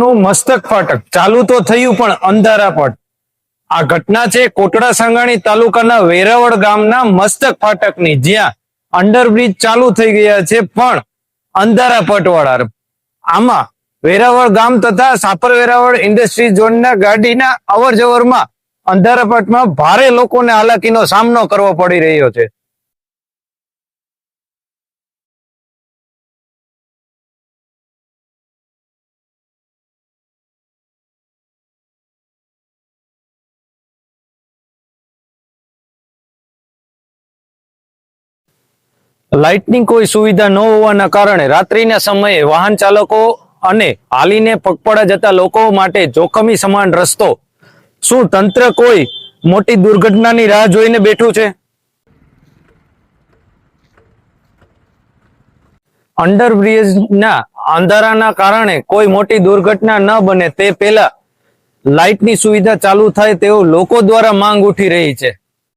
નું મસ્તક ફાટક. ચાલુ તો થયું પણ અંધારાપટ આ ઘટના છે કોટડા સાંગાણી તાલુકાના વેરાવળ ગામના મસ્તક ફાટકની. જ્યાં અંડરબ્રિજ ચાલુ થઈ ગયા છે પણ અંધારાપટ વાળા આમાં વેરાવળ ગામ તથા સાપર વેરાવળ ઇન્ડસ્ટ્રી ઝોનના ગાડીના અવર જવરમાં અંધારાપટમાં ભારે લોકોને હાલાકીનો સામનો કરવો પડી રહ્યો છે. લાઇટની કોઈ સુવિધા ન હોવાના કારણે રાત્રિના સમયે વાહન ચાલકો અને હાલીને પગપળા જતા લોકો માટે જોખમી સમાન રસ્તો. શું તંત્ર કોઈ મોટી દુર્ઘટનાની રાહ જોઈને બેઠું છે? અંડરબ્રિજના અંધારાના કારણે કોઈ મોટી દુર્ઘટના ન બને તે પહેલા લાઇટની સુવિધા ચાલુ થાય તેવું લોકો દ્વારા માંગ ઉઠી રહી છે.